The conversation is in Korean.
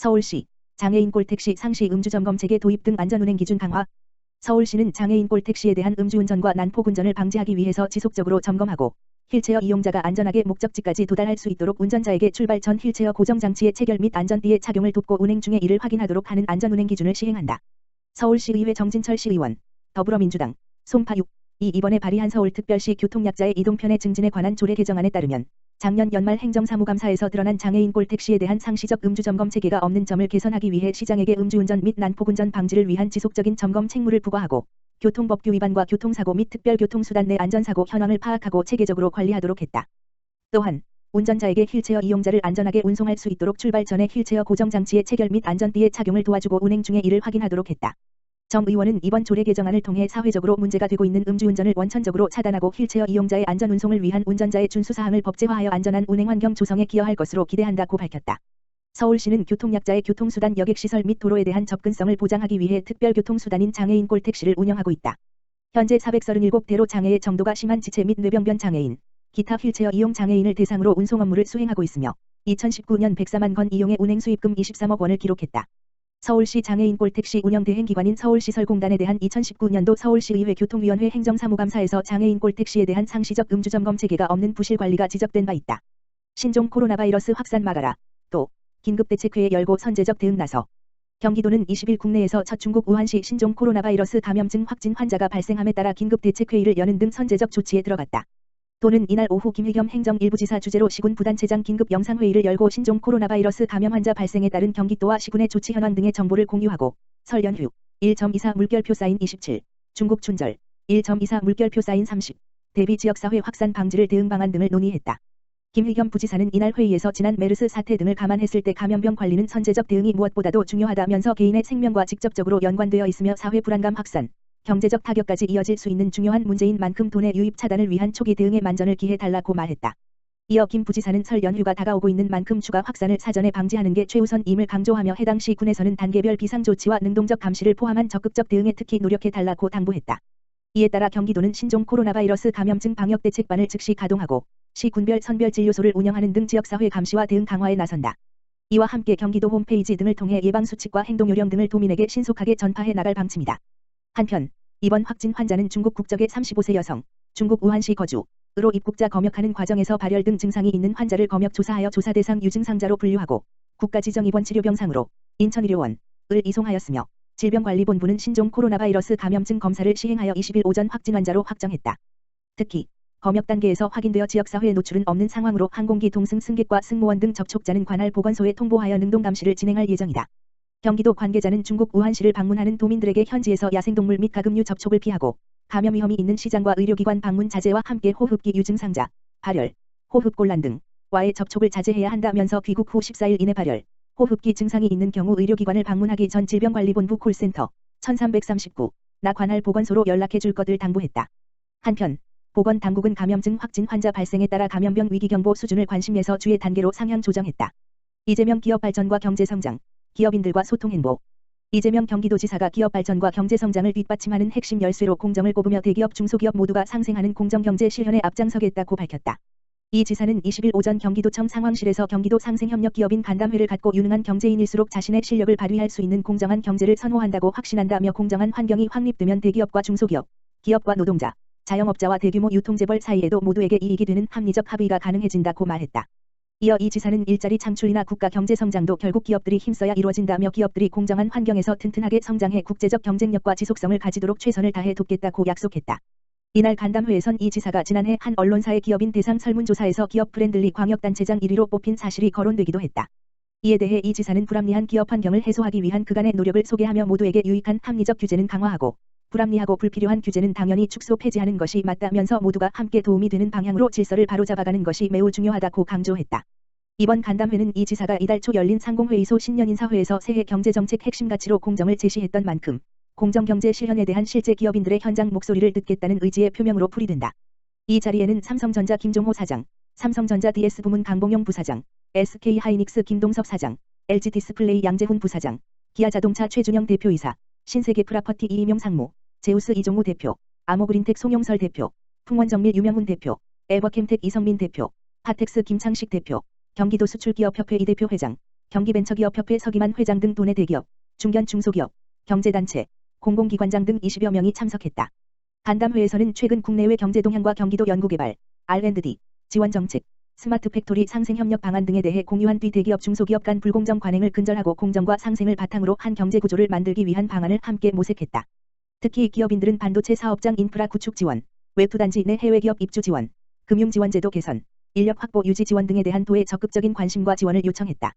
서울시 장애인 꼴택시 상시 음주점검 체계 도입 등 안전운행 기준 강화 서울시는 장애인 꼴택시에 대한 음주운전과 난폭운전을 방지하기 위해서 지속적으로 점검하고 휠체어 이용자가 안전하게 목적지까지 도달할 수 있도록 운전자에게 출발 전 휠체어 고정장치의 체결 및 안전띠의 착용을 돕고 운행 중에 이를 확인하도록 하는 안전운행 기준을 시행한다. 서울시의회 정진철 시의원, 더불어민주당, 송파육, 이 이번에 발의한 서울특별시 교통약자의 이동편의 증진에 관한 조례 개정안에 따르면 작년 연말 행정사무감사에서 드러난 장애인 꼴택시에 대한 상시적 음주 점검 체계가 없는 점을 개선하기 위해 시장에게 음주운전 및 난폭운전 방지를 위한 지속적인 점검 책무를 부과하고 교통법규 위반과 교통사고 및 특별교통수단 내 안전사고 현황을 파악하고 체계적으로 관리하도록 했다. 또한 운전자에게 휠체어 이용자를 안전하게 운송할 수 있도록 출발 전에 휠체어 고정 장치의 체결 및 안전띠의 착용을 도와주고 운행 중에 이를 확인하도록 했다. 정 의원은 이번 조례 개정안을 통해 사회적으로 문제가 되고 있는 음주운전을 원천적으로 차단하고 휠체어 이용자의 안전 운송을 위한 운전자의 준수 사항을 법제화하여 안전한 운행 환경 조성에 기여할 것으로 기대한다고 밝혔다. 서울시는 교통약자의 교통수단 여객시설 및 도로에 대한 접근성을 보장하기 위해 특별교통수단인 장애인 꼴택시를 운영하고 있다. 현재 437대로 장애의 정도가 심한 지체 및 뇌병변 장애인, 기타 휠체어 이용 장애인을 대상으로 운송 업무를 수행하고 있으며 2019년 104만 건 이용의 운행 수입금 23억 원을 기록했다. 서울시 장애인 꼴택시 운영 대행 기관인 서울시설공단에 대한 2019년도 서울시의회 교통위원회 행정사무감사에서 장애인 꼴택시에 대한 상시적 음주점검 체계가 없는 부실 관리가 지적된 바 있다. 신종 코로나 바이러스 확산 막아라. 또 긴급대책회의 열고 선제적 대응 나서 경기도는 20일 국내에서 첫 중국 우한시 신종 코로나 바이러스 감염증 확진 환자가 발생함에 따라 긴급대책회의를 여는 등 선제적 조치에 들어갔다. 도는 이날 오후 김희겸 행정일부지사 주재로 시군 부단체장 긴급 영상회의를 열고 신종 코로나 바이러스 감염 환자 발생에 따른 경기도와 시군의 조치 현황 등의 정보를 공유하고 설 연휴 1.24 물결표 사인 27, 중국 춘절 1.24 물결표 사인 30, 대비 지역사회 확산 방지를 대응 방안 등을 논의했다. 김희겸 부지사는 이날 회의에서 지난 메르스 사태 등을 감안했을 때 감염병 관리는 선제적 대응이 무엇보다도 중요하다면서 개인의 생명과 직접적으로 연관되어 있으며 사회 불안감 확산, 경제적 타격까지 이어질 수 있는 중요한 문제인 만큼 돈의 유입 차단을 위한 초기 대응에 만전을 기해 달라고 말했다. 이어 김 부지사는 설 연휴가 다가오고 있는 만큼 추가 확산을 사전에 방지하는 게 최우선임을 강조하며 해당 시 군에서는 단계별 비상조치와 능동적 감시를 포함한 적극적 대응에 특히 노력해 달라고 당부했다. 이에 따라 경기도는 신종 코로나 바이러스 감염증 방역 대책반을 즉시 가동하고 시 군별 선별 진료소를 운영하는 등 지역사회 감시와 대응 강화에 나선다. 이와 함께 경기도 홈페이지 등을 통해 예방수칙과 행동요령 등을 도민에게 신속하게 전파해 나갈 방침이다. 한편 이번 확진 환자는 중국 국적의 35세 여성, 중국 우한시 거주, 으로 입국자 검역하는 과정에서 발열 등 증상이 있는 환자를 검역 조사하여 조사 대상 유증상자로 분류하고 국가 지정 입원 치료병상으로 인천의료원을 이송하였으며 질병관리본부는 신종 코로나 바이러스 감염증 검사를 시행하여 20일 오전 확진 환자로 확정했다. 특히 검역 단계에서 확인되어 지역사회에 노출은 없는 상황으로 항공기 동승 승객과 승무원 등 접촉자는 관할 보건소에 통보하여 능동 감시를 진행할 예정이다. 경기도 관계자는 중국 우한시를 방문하는 도민들에게 현지에서 야생동물 및 가금류 접촉을 피하고 감염 위험이 있는 시장과 의료기관 방문 자제와 함께 호흡기 유증 상자, 발열, 호흡곤란 등와의 접촉을 자제해야 한다면서 귀국 후 14일 이내 발열, 호흡기 증상이 있는 경우 의료기관을 방문하기 전 질병관리본부 콜센터 1339, 나 관할 보건소로 연락해 줄 것을 당부했다. 한편 보건 당국은 감염증 확진 환자 발생에 따라 감염병 위기경보 수준을 관심에서 주의 단계로 상향 조정했다. 이재명 기업 발전과 경제 성장, 기업인들과 소통 행보. 이재명 경기도지사가 기업 발전과 경제 성장을 뒷받침하는 핵심 열쇠로 공정을 꼽으며 대기업 중소기업 모두가 상생하는 공정 경제 실현에 앞장서겠다고 밝혔다. 이 지사는 20일 오전 경기도청 상황실에서 경기도 상생협력기업인 간담회를 갖고 유능한 경제인일수록 자신의 실력을 발휘할 수 있는 공정한 경제를 선호한다고 확신한다며 공정한 환경이 확립되면 대기업과 중소기업, 기업과 노동자, 자영업자와 대규모 유통재벌 사이에도 모두에게 이익이 되는 합리적 합의가 가능해진다고 말했다. 이어 이 지사는 일자리 창출이나 국가 경제 성장도 결국 기업들이 힘써야 이루어진다며 기업들이 공정한 환경에서 튼튼하게 성장해 국제적 경쟁력과 지속성을 가지도록 최선을 다해 돕겠다고 약속했다. 이날 간담회에선 이 지사가 지난해 한 언론사의 기업인 대상 설문조사에서 기업 프렌들리 광역단체장 1위로 뽑힌 사실이 거론되기도 했다. 이에 대해 이 지사는 불합리한 기업 환경을 해소하기 위한 그간의 노력을 소개하며 모두에게 유익한 합리적 규제는 강화하고 불합리하고 불필요한 규제는 당연히 축소 폐지하는 것이 맞다면서 모두가 함께 도움이 되는 방향으로 질서를 바로잡아가는 것이 매우 중요하다고 강조했다. 이번 간담회는 이 지사가 이달 초 열린 상공회의소 신년인사회에서 새해 경제정책 핵심 가치로 공정을 제시했던 만큼 공정경제 실현에 대한 실제 기업인들의 현장 목소리를 듣겠다는 의지의 표명으로 풀이된다. 이 자리에는 삼성전자 김종호 사장, 삼성전자 DS 부문 강봉용 부사장, SK하이닉스 김동섭 사장, LG디스플레이 양재훈 부사장, 기아자동차 최준영 대표이사, 신세계 프라퍼티 이임용 상무, 제우스 이종우 대표, 아모그린텍 송용설 대표, 풍원정밀 유명훈 대표, 에버캠텍 이성민 대표, 파텍스 김창식 대표, 경기도 수출기업협회 이 대표 회장, 경기벤처기업협회 서기만 회장 등 도내 대기업, 중견 중소기업, 경제단체, 공공기관장 등 20여 명이 참석했다. 간담회에서는 최근 국내외 경제 동향과 경기도 연구개발, R&D, 지원 정책, 스마트 팩토리 상생 협력 방안 등에 대해 공유한 뒤 대기업 중소기업 간 불공정 관행을 근절하고 공정과 상생을 바탕으로 한 경제 구조를 만들기 위한 방안을 함께 모색했다. 특히 기업인들은 반도체 사업장 인프라 구축 지원, 웹투단지 내 해외 기업 입주 지원, 금융 지원 제도 개선, 인력 확보 유지 지원 등에 대한 도의 적극적인 관심과 지원을 요청했다.